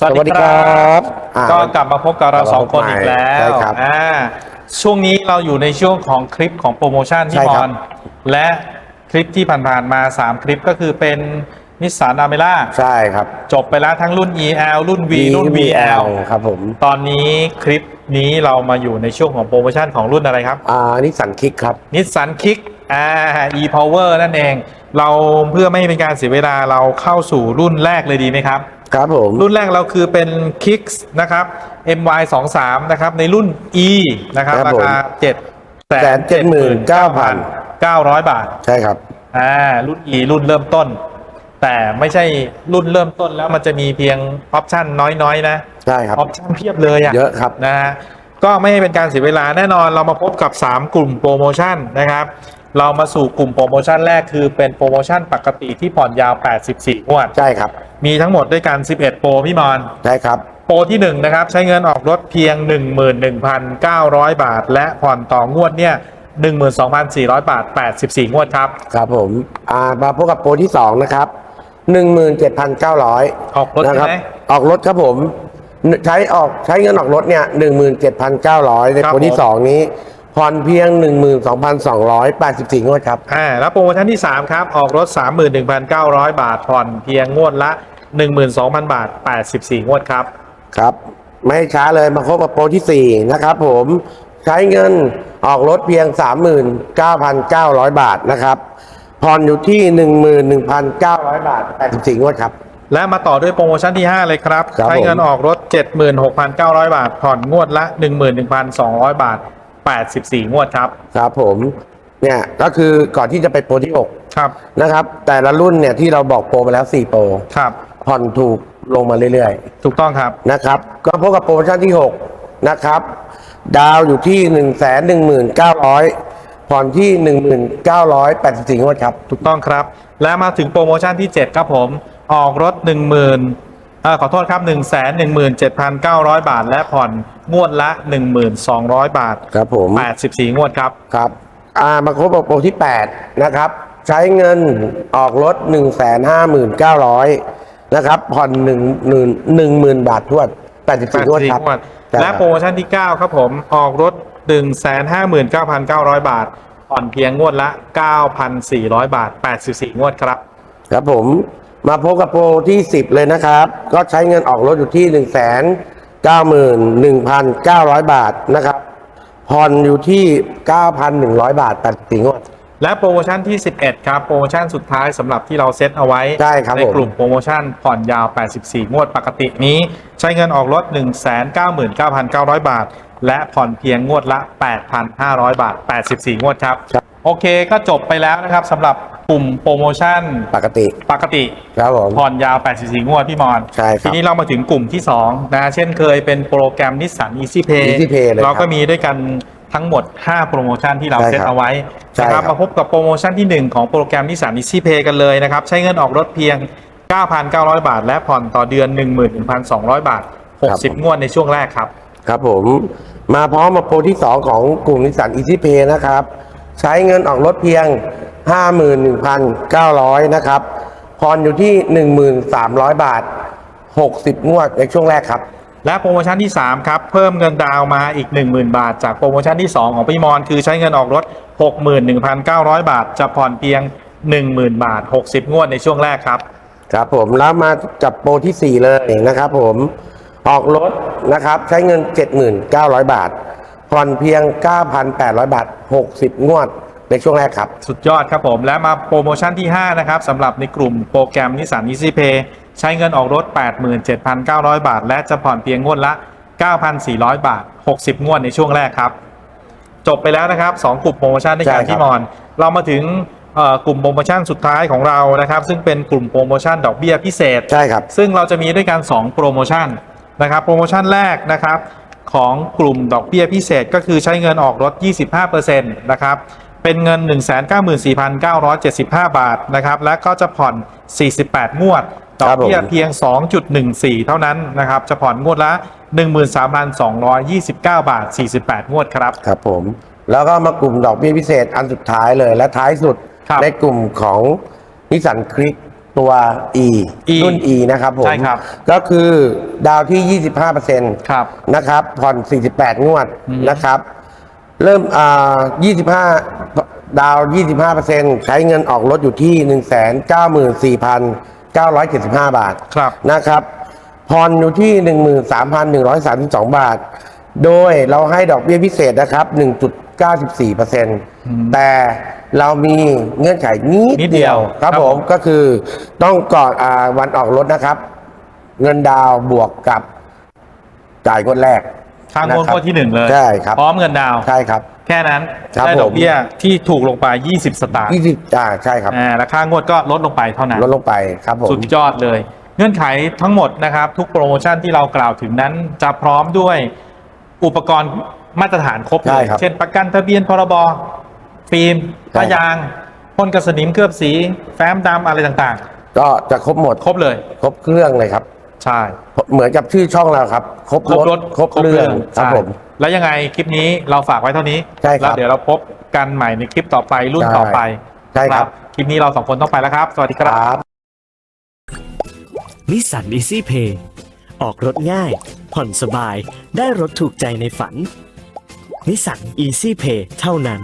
สวัสดีครับอ่า ก็กลับมาพบกับเราสองคนอีกแล้ใช่วครับอ่าช่วงนี้เราอยู่ในช่วงของคลิปของโปรโมชั่นที่ใช่มครัอบ นและคลิปที่ผ่านๆมา 3 คลิปก็คือเป็นนิสสันอเมร่าใช่ครับ จบไปแล้วทั้งรุ่น EL รุ่น V รุ่น VL ครับผม ตอนนี้คลิปนี้เรามาอยู่ในช่วงของโปรโมชั่นของรุ่นอะไรครับ อ่านิสสันคิกครับ นิสสันคิกอ่า e-power นั่นเอง เราเพื่อไม่ให้เป็นการเสียเวลาเราเข้าสู่รุ่นแรกเลยดีไหมครับ ครับผม รุ่นแรกเราคือเป็น Kicks นะครับ MY 2 3นะครับ ในรุ่น E นะครับครับราผม คา7 179,000 900 บาท ใช่ครับ อ่ารุ่น E รุ่นเริ่มต้น แต่ไม่ใช่รุ่นเริ่มต้นแล้วมันจะมีเพียงออปชั่นน้อยๆ นะใช่ครับ ออปชั่นเพียบเลยอะ เยอะครับ นะฮะก็ไม่ให้เป็นการเสียเวลาแน่นอนเรามาพบกับ 3 กลุ่มโปรโมชั่นนะครับ เรามาสู่กลุ่มโปรโมชั่นแรกคือเป็นโปรโมชั่นปกติที่ผ่อนยาว 84งวด ใช่ครับ มีทั้งหมดด้วยกัน 11 โปรพี่มอน ใช่ครับ โปรที่ 1 นะครับ ใช้เงินออกรถเพียง 11,900 บาท และผ่อนต่องวดเนี่ย12,400 บาท 84 งวดครับ ครับผมอ่ามาพบกับโปรที่สองนะครับ 17,900 ออกรถนะใช่ครับไหมออกรถครับผม ใช้ออกใช้เงินออกรถเนี่ย17,900 ในครับโปรที่ผมสองนี้ ผ่อนเพียง 12,284 งวดครับ อ่าแล้วโปรโมชั่นที่ 3 ครับ ออกรถ 31,900 บาทผ่อนเพียงงวดละ 12,000 บาท 84 งวดครับ ครับ ไม่ให้ช้าเลยมาพบกับโปรที่ 4 นะครับผม ใช้เงินออกรถเพียง 39,900 บาทนะครับ ผ่อนอยู่ที่ 11,900 บาท 84 งวดครับ และมาต่อด้วยโปรโมชั่นที่ 5 เลยครับ ครับใช้เงินออกรถ 76,900 บาท ผ่อนงวดละ 11,200 บาท 84 งวดครับ ครับผมเนี่ยก็คือก่อนที่จะไปโปรที่ ครับ 6 นะครับ แต่ละรุ่นเนี่ยที่เราบอกโปรไปแล้ว 4 โปรครับ ผ่อนถูกลงมาเรื่อยถูกต้องครับ ๆนะครับ ก็พบกับโปรโมชั่นที่ 6 นะครับ ดาวอยู่ที่ 1 1 9 0 0 ผ่อนที่ 1984งวดครับ ถูกต้องครับ และมาถึงโปรโมชั่นที่ 7 ครับผม ออกรถ1 0,000เอ่อ ขอโทษครับ 1 1 7 9 0 0 บาท และผ่อนงวดละ 1,200 บาทครับผม 84 งวดครับ ครับ อ่า มาครบกับโปรที่ 8 นะครับ ใช้เงินออกรถ 1 5 9 0 0 นะครับ ผ่อน1 1 1 0,000บาททวด 84งวดครับงวดใช่และครับโปรโมชั่นที่ 9 ครับผม ออกรถ 159,900 บาท ผ่อนเพียงงวดละ 9,400 บาท 84 งวดครับ ครับผม มาพบกับโปรที่ 10 เลยนะครับ ก็ใช้เงินออกรถอยู่ที่ 1 9 1 9 0 0 บาทนะครับผ่อนอยู่ที่ 9,100 บาท84งวด และโปรโมชั่นที่ 11 ครับ โปรโมชั่นสุดท้ายสำหรับที่เราเซตเอาไว้ใช่ครับในผมกลุ่มโปรโมชั่นผ่อนยาว 84 งวดปกตินี้ ใช้เงินออกรถ 199,900 บาท และผ่อนเพียงงวดละ 8,500 บาท 84 งวดครับ โอเคก็จบไปแล้วนะครับสำหรับ กลุ่มโปรโมชั่นปกติปกติครับผม ผ่อนยาว 84 งวดพี่มอนใช่ครับทีนี้เรามาถึงกลุ่มที่ 2 นะ เช่นเคยเป็นโปรแกรมนิสสัน Easy Pay Easy Pay เลยครับเราก็มีด้วยกันทั้งหมด 5 โปรโมชั่นที่เราใช่เซตครับเอาไว้ใช่นะคครัรับบมาพบกับโปรโมชั่นที่ 1 ของโปรแกรมนิสสัน Easy Pay กันเลยนะครับ ใช้เงินออกรถเพียง 9,900 บาท และผ่อนต่อเดือน 11,200 บาท 60 งวดในช่วงแรกครับ ครับผมมาพร้อมมาโปรที่ 2 ของกลุ่มนิสสันอีซี่เพย์นะครับ ใช้เงินออกรถเพียง 51,900 นะครับผ่อนอยู่ที่ 1,300 บาท 60 งวดในช่วงแรกครับ และโปรโมชั่นที่ 3 ครับ เพิ่มเงินดาวน์มาอีก 10,000 บาท จากโปรโมชั่นที่ 2 ของพี่มอนคือใช้เงินออกรถ 61,900 บาท จะผ่อนเพียง 10,000 บาท 60 งวดในช่วงแรกครับ ครับผมแล้วมาจับโปรที่ 4 เลยนะครับผมออกรถนะครับใช้เงิน 7,900 บาทผ่อนเพียง 9,800 บาท 60 งวด ในช่วงแรกครับ สุดยอดครับผม และมาโปรโมชั่นที่ 5 นะครับสำหรับในกลุ่มโปรแกรมนิสสัน Easy Pay ใช้เงินออกรถ 87,900 บาท และจะผ่อนเพียงงวดละ 9,400 บาท 60 งวดในช่วงแรกครับ จบไปแล้วนะครับ 2 กลุ่มโปรโมชั่นด้วยกันใช่ครับที่มอน เรามาถึงเอ่อกลุ่มโปรโมชั่นสุดท้ายของเรานะครับ ซึ่งเป็นกลุ่มโปรโมชั่นดอกเบี้ยพิเศษใช่ครับซึ่งเราจะมีด้วยกัน 2 โปรโมชั่นนะครับ โปรโมชั่นแรกนะครับของกลุ่มดอกเบี้ยพิเศษก็คือใช้เงินออกรถ 25%นะครับ เป็นเงิน 194,975 บาทนะครับและก็จะผ่อน 48 งวดดอกเบี้ยครับผมเพียง 2.14 เท่านั้นนะครับ จะผ่อนงวดละ 13,229 บาท 48 งวดครับ ครับผม แล้วก็มากลุ่มดอกเบี้ยพิเศษอันสุดท้ายเลยและท้ายสุดครับในกลุ่มของนิสสันคลิกตัว E E รุ่น E นะครับผม ใช่ครับ ก็คือดาวที่ 25%ครับ นะครับ ผ่อน 48 งวดอืมนะครับ เริ่มอ่า25 ดาว 25%ใช้เงินออกรถอยู่ที่ 194,975 บาทครับ นะครับผ่อนอยู่ที่ 13,132 บาท โดยเราให้ดอกเบี้ยพิเศษนะครับ 1.94%แต่เรามีเงื่อนไขนินิดดเดีเดียยววครับครับผผมมก็คือต้องก่อนอาวันออกรถนะครับ เงินดาวน์บวกกับจ่ายงวดแรก ทางงวดนะครับงวดที่หนึ่งเลยใช่ครับพร้อมเงินดาวน์ใช่ครับ แค่นั้นครับได้ดอกผมเบี้ยที่ถูกลงไป 20 สตางค์20อ่าใช่ครับอ่าและค่างวดก็ลดลงไปเท่านั้นลดลงไปครับผมสุดยอดเลย เงื่อนไขทั้งหมดนะครับ ทุกโปรโมชั่นที่เรากล่าวถึงนั้น จะพร้อมด้วยอุปกรณ์มาตรฐานครบเลใช่ยครับเช่นประกันทะเบียนพรบฟิล์มใช่ผ้ายางพ่นกระสนิมเคลือบสี แฟ้มดำอะไรต่างก็จะครบหมดๆครบเลย ครบเครื่องเลยครับ ใช่เหมือนกับชื่อช่องเราครับ ครบครบรถครบเรื่องครับใช่ผมแล้วยังไงคลิปนี้เราฝากไว้เท่านี้ใช่ครับแล้วเดี๋ยวเราพบกันใหม่ในคลิปต่อไปรุ่นใช่ต่อไปใช่ครับคลิปนี้เราสองคนต้องไปแล้วครับ สวัสดีคครับรับนิสสัน Easy Pay ออกรถง่าย ผ่อนสบายได้รถถูกใจในฝันนิสสัน Easy Pay เท่านั้น